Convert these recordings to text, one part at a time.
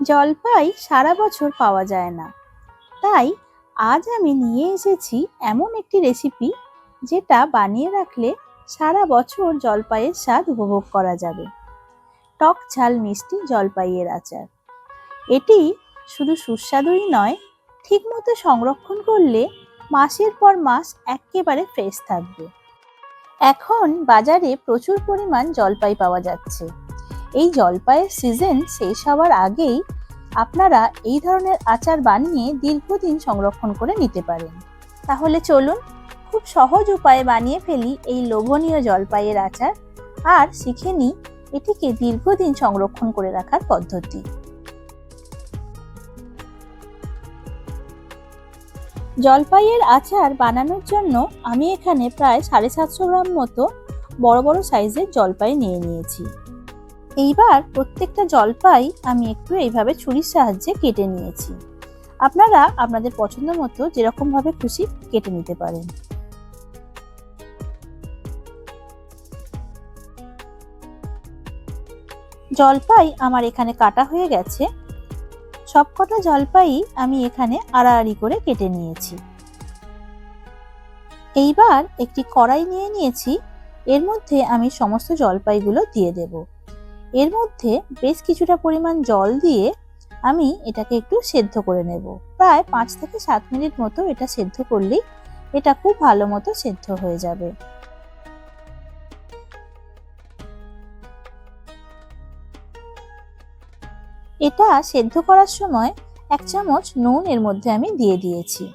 জলপাই সারা বছর পাওয়া যায় না। তাই আজ আমি নিয়ে এসেছি এমন একটি রেসিপি যেটা বানিয়ে রাখলে সারা বছর জলপাইয়ের স্বাদ উপভোগ করা যাবে। টক ঝাল মিষ্টি জলপাইয়ের আচার। এটি শুধু সুস্বাদুই নয়, ঠিকমতো সংরক্ষণ করলে মাসের পর মাস একেবারে ফ্রেশ থাকবে। এখন বাজারে প্রচুর পরিমাণ জলপাই পাওয়া যাচ্ছে। এই জলপাইয়ের সিজন শেষ হওয়ার আগেই আপনারা এই ধরনের আচার বানিয়ে দীর্ঘদিন সংরক্ষণ করে নিতে পারেন। তাহলে চলুন খুব সহজ উপায়ে বানিয়ে ফেলি এই লোভনীয় জলপাইয়ের আচার আর শিখে নিই এটিকে দীর্ঘদিন সংরক্ষণ করে রাখার পদ্ধতি। জলপাইয়ের আচার বানানোর জন্য আমি এখানে প্রায় সাড়ে সাতশো গ্রাম মতো বড় বড় সাইজের জলপাই নিয়ে নিয়েছি। এইবার প্রত্যেকটা জলপাই আমি একটু এইভাবে ছুরির সাহায্যে কেটে নিয়েছি। আপনারা আপনাদের পছন্দ মতো যেরকমভাবে খুশি কেটে নিতে পারেন। জলপাই আমার এখানে কাটা হয়ে গেছে। সবকটা জলপাই আমি এখানে আড়াআড়ি করে কেটে নিয়েছি। এইবার একটি কড়াই নিয়ে নিয়েছি। এর মধ্যে আমি সমস্ত জলপাইগুলো দিয়ে দেব। এর মধ্যে বেশ কিছুটা পরিমাণ জল দিয়ে আমি এটাকে একটু সেদ্ধ করে নেব। প্রায় পাঁচ থেকে সাত মিনিট মতো এটা সেদ্ধ করলেই এটা খুব ভালো মতো সেদ্ধ হয়ে যাবে। এটা সেদ্ধ করার সময় এক চামচ নুন এর মধ্যে আমি দিয়ে দিয়েছি।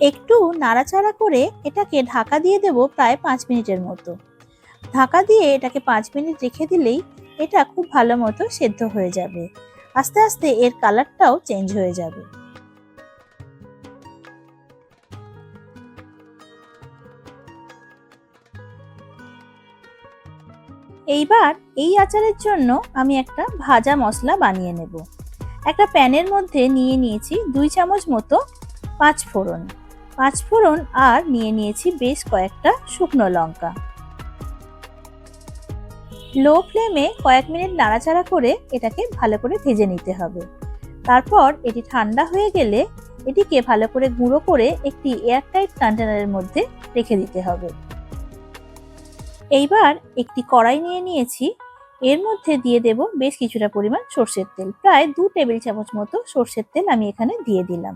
একটু নাড়াচাড়া করে এটাকে ঢাকা দিয়ে দেব প্রায় পাঁচ মিনিটের মতো। ঢাকা দিয়ে এটাকে পাঁচ মিনিট রেখে দিলেই এটা খুব ভালো মতো সেদ্ধ হয়ে যাবে। আস্তে আস্তে এর কালারটাও চেঞ্জ হয়ে যাবে। এইবার এই আচারের জন্য আমি একটা ভাজা মশলা বানিয়ে নেব। একটা প্যানের মধ্যে নিয়ে নিয়েছি দুই চামচ মতো পাঁচ ফোড়ন পাঁচ ফোড়ন আর নিয়ে নিয়েছি বেশ কয়েকটা শুকনো লঙ্কা। লো ফ্লেমে কয়েক মিনিট নাড়াচাড়া করে এটাকে ভালো করে ভেজে নিতে হবে। তারপর এটি ঠান্ডা হয়ে গেলে এটিকে ভালো করে গুঁড়ো করে একটি এয়ারটাইট কন্টেনারের মধ্যে রেখে দিতে হবে। এইবার একটি কড়াই নিয়ে নিয়েছি। এর মধ্যে দিয়ে দেব বেশ কিছুটা পরিমাণ সর্ষের তেল। প্রায় দু টেবিল চামচ মতো সর্ষের তেল আমি এখানে দিয়ে দিলাম।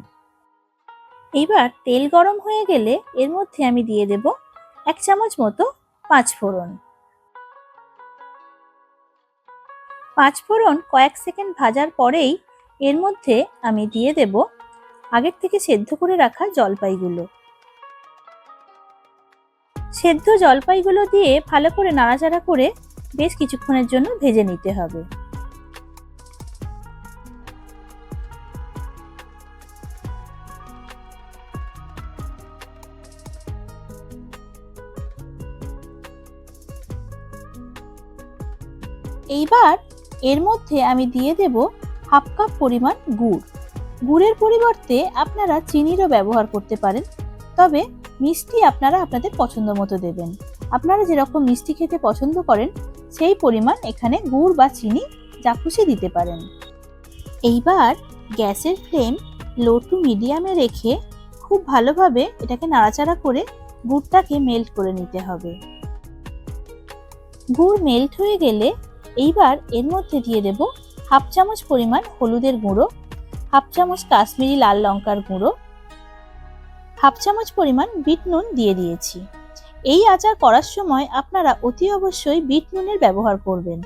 এইবার তেল গরম হয়ে গেলে এর মধ্যে আমি দিয়ে দেব এক চামচ মতো পাঁচ ফোড়ন পাঁচ ফোড়ন কয়েক সেকেন্ড ভাজার পরেই এর মধ্যে আমি দিয়ে দেব আগের থেকে সেদ্ধ করে রাখা জলপাইগুলো। সেদ্ধ জলপাইগুলো দিয়ে ভালো করে নাড়াচাড়া করে বেশ কিছুক্ষণের জন্য ভেজে নিতে হবে। এইবার এর মধ্যে আমি দিয়ে দেব হাফ কাপ পরিমাণ গুড়। গুড়ের পরিবর্তে আপনারা চিনিরও ব্যবহার করতে পারেন, তবে মিষ্টি আপনারা আপনাদের পছন্দ মতো দেবেন। আপনারা যেরকম মিষ্টি খেতে পছন্দ করেন, সেই পরিমাণ এখানে গুড় বা চিনি যা খুশি দিতে পারেন। এইবার গ্যাসের ফ্লেম লো টু মিডিয়ামে রেখে খুব ভালোভাবে এটাকে নাড়াচাড়া করে গুড়টাকে মেল্ট করে নিতে হবে। গুড় মেল্ট হয়ে গেলে এইবার এর মধ্যে দিয়ে দেব হাফ চামচ পরিমাণ হলুদের গুঁড়ো, হাফ চামচ কাশ্মীরি লাল লঙ্কার গুঁড়ো, হাফ চামচ পরিমাণ বিট নুন দিয়ে দিয়েছি। এই আচার করার সময় আপনারা অতি অবশ্যই বিট নুনের ব্যবহার করবেন।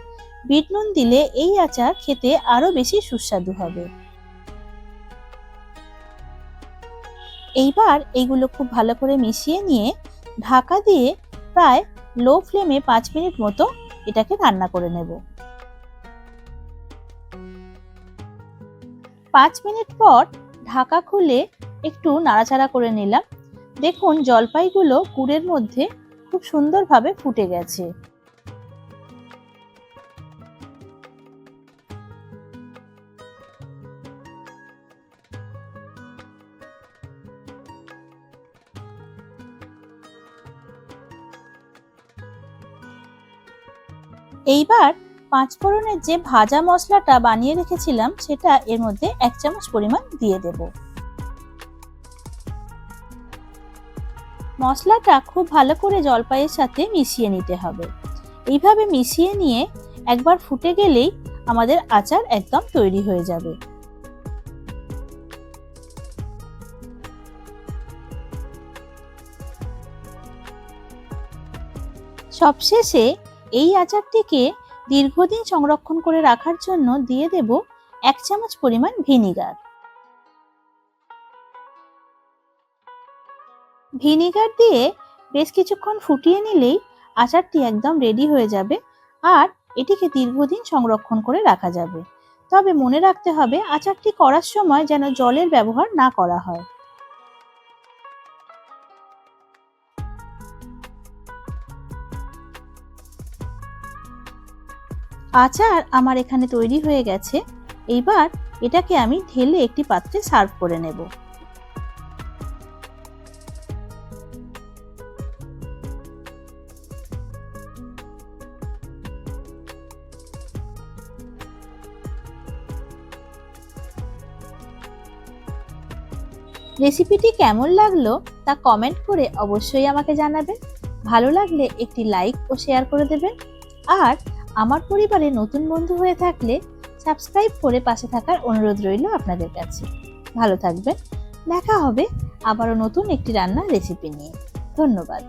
বিট নুন দিলে এই আচার খেতে আরও বেশি সুস্বাদু হবে। এইবার এইগুলো খুব ভালো করে মিশিয়ে নিয়ে ঢাকা দিয়ে প্রায় লো ফ্লেমে পাঁচ মিনিট মতো এটাকে রান্না করে নেব। পাঁচ মিনিট পর ঢাকা খুলে একটু নাড়াচাড়া করে নিলাম। দেখুন, জলপাইগুলো গুড়ের মধ্যে খুব সুন্দরভাবে ফুটে গেছে। এইবার পাঁচ ফোড়নের যে ভাজা মশলাটা বানিয়ে রেখেছিলাম, সেটা এর মধ্যে এক চামচ পরিমাণ দিয়ে দেব। মশলাটা খুব ভালো করে জলপাইয়ের সাথে মিশিয়ে নিতে হবে। এইভাবে মিশিয়ে নিয়ে একবার ফুটে গেলেই আমাদের আচার একদম তৈরি হয়ে যাবে। সবশেষে এই আচারটিকে দীর্ঘদিন সংরক্ষণ করে রাখার জন্য দিয়ে দেব এক চামচ পরিমাণ ভিনিগার। ভিনিগার দিয়ে বেশ কিছুক্ষণ ফুটিয়ে নিলেই আচারটি একদম রেডি হয়ে যাবে আর এটিকে দীর্ঘদিন সংরক্ষণ করে রাখা যাবে। তবে মনে রাখতে হবে, আচারটি করার সময় যেন জলের ব্যবহার না করা হয়। আচার আমার এখানে তৈরি হয়ে গেছে। এইবার এটাকে আমি ঢেলে একটি পাত্রে সার্ভ করে নেব। রেসিপিটি কেমন লাগল তা কমেন্ট করে অবশ্যই আমাকে জানাবেন। ভালো লাগলে একটি লাইক ও শেয়ার করে দেবেন। আর আমার পরিবারে নতুন বন্ধু হয়ে থাকলে সাবস্ক্রাইব করে পাশে থাকার অনুরোধ রইল আপনাদের কাছে। ভালো থাকবেন। দেখা হবে আবারও নতুন একটি রান্নার রেসিপি নিয়ে। ধন্যবাদ।